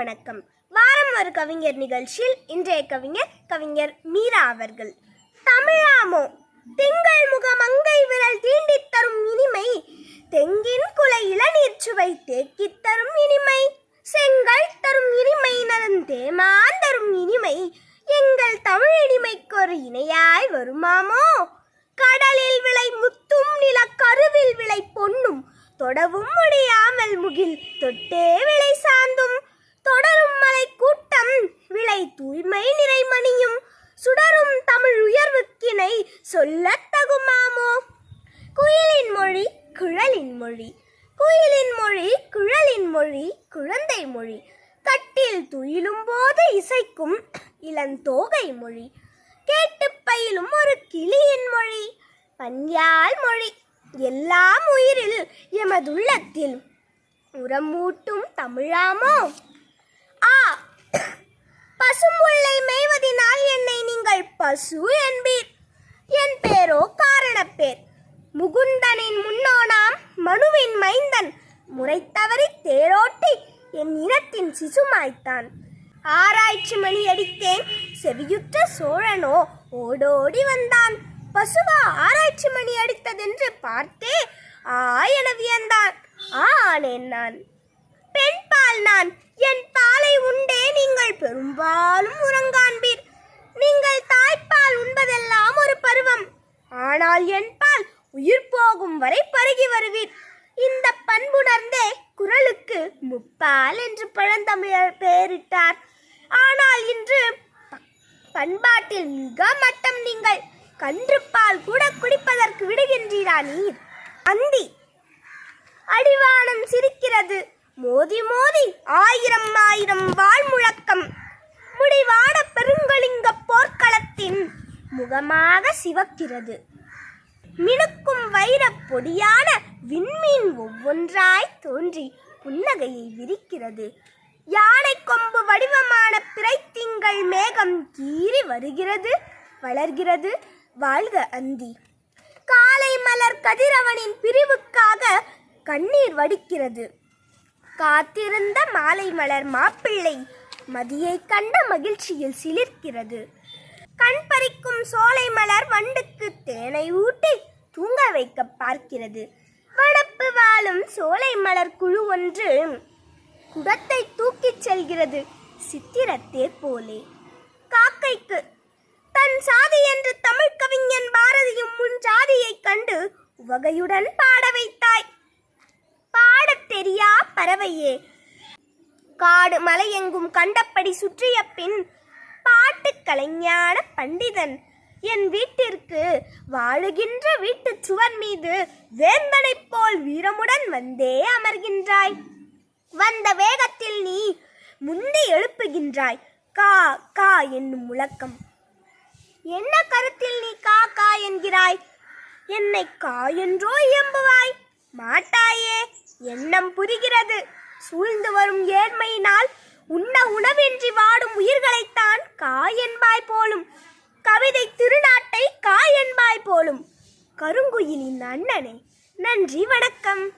வணக்கம். வாரம் ஒரு கவிஞர் நிகழ்ச்சியில் இன்றைய கவிஞர் கவிஞர் மீரா அவர்கள். தமிழாமோ? திங்கள் முகம் அங்கை விரல் தீண்டித் தரும் இனிமை. தெங்கின் குலை இளநீர் சுவை தேக்கித் தரும் இனிமை. செங்கல் தரும் இனிமை நலன் தேமான் தரும் இனிமை. எங்கள் தமிழ் இனிமைக்கு ஒரு இணையாய் வருமாமோ? கடலில் விளை முத்தும் நில கருவில் விளை பொன்னும். தொடவும் முடியாமல் முகில் தொட்டே விளை சொல்லத் தகுமாமோ குயிலின் மொழி குழலின் மொழி குயிலின் மொழி குழலின் மொழி குழந்தை மொழி கட்டில் துயிலும் போது இசைக்கும் இளந்தோகை மொழி கேட்டு பயிலும் ஒரு கிளியின் மொழி பன்யால் மொழி எல்லாம் உயிரில் எமதுள்ளத்தில் உரமூட்டும் தமிழாமோ? ஆ பசும்புள்ளை மேய்வதினால் என்னை நீங்கள் பசு என்பீர். என் பேரோ காரணப்பேர். முகுந்தனின் முன்னோனாம் மனுவின் மைந்தன். முறை தவறி தேரோட்டி என் இனத்தின் சிசுமாய்த்தான். ஆராய்ச்சி மணி அடித்தேன். செவியுற்ற சோழனோ ஓடோடி வந்தான். பசுவா ஆராய்ச்சி மணி அடித்ததென்று பார்த்தே ஆ என வியந்தான் ஆனேன் நான். பெண் பால் நான். என் பாலை உண்டே நீங்கள் பெரும்பாலும் உறங்காண்பீர். நீங்கள் தாய்ப்பால் உண்பதெல்லாம் ஆனால் என்பால் உயிர் போகும் வரை பருகி வருவீர் இந்த பண்புணர்ந்தே குரலுக்கு முப்பால் என்று பழந்தமிழர் பெயரிட்டார். ஆனால் இன்று பண்பாட்டில் மிக மட்டம் நீங்கள். கன்றுப்பால் கூட குடிப்பதற்கு விடுகின்றீரா நீர்? அந்தி அடிவானம் சிரிக்கிறது. மோதி மோதி ஆயிரம் ஆயிரம் வாழ்முழக்கம் முடிவான பெருங்கலிங்க போர்க்களத்தின் முகமாக சிவக்கிறது. மினுக்கும் வைரப் பொடியான விண்மீன் ஒவ்வொன்றாய் தோன்றி புன்னகையை விரிக்கிறது. யானை கொம்பு வடிவமான பிறைத்திங்கள் மேகம் கீறி வருகிறது வளர்கிறது வாழ்க அந்தி. காலை மலர் கதிரவனின் பிரிவுக்காக கண்ணீர் வடிக்கிறது. காத்திருந்த மாலை மலர் மாப்பிள்ளை மதியை கண்ட மகிழ்ச்சியில் சிலிர்க்கிறது. கண் பறிக்கும் சோலை மலர் வண்டுக்கு தேனை ஊட்டி தூங்க வைக்க பார்க்கிறது. வடப்பு வாழும் சோலை மலர் குழு ஒன்று குடத்தை தூக்கிச் செல்கிறது சித்திரத்தே போலே. காக்கைக்கு தன் சாதி என்று தமிழ் கவிஞன் பாரதியும் முன் ஜாதியைக் கண்டு உவகையுடன் பாட வைத்தாய். பாடத் தெரியா பறவையே? காடு மலையெங்கும் கண்டப்படி கண்டபடி சுற்றிய பின் கலைஞான பண்டிதன். என் வீட்டிற்கு வாழுகின்ற வீட்டுச் சுவர் மீது வேந்தனைப் போல் வீரமுடன் வந்தே அமர்கின்றாய். வந்த வேகத்தில் நீ முந்தி எழுப்புகின்றாய். கா கா என்னும் முழக்கம். என்ன கருத்தில் நீ கா கா என்கிறாய்? என்னை கா என்றோ இயம்புவாய்? மாட்டாயே எண்ணம் புரிகிறது. சூழ்ந்து வரும் ஏழ்மையினால் உண்ண உணவின்றி வாடும் உயிர் கா என்பாய் போலும். கவிதை திருநாட்டை கா என்பாய் போலும். கருங்குயிலின் அண்ணனே நன்றி வணக்கம்.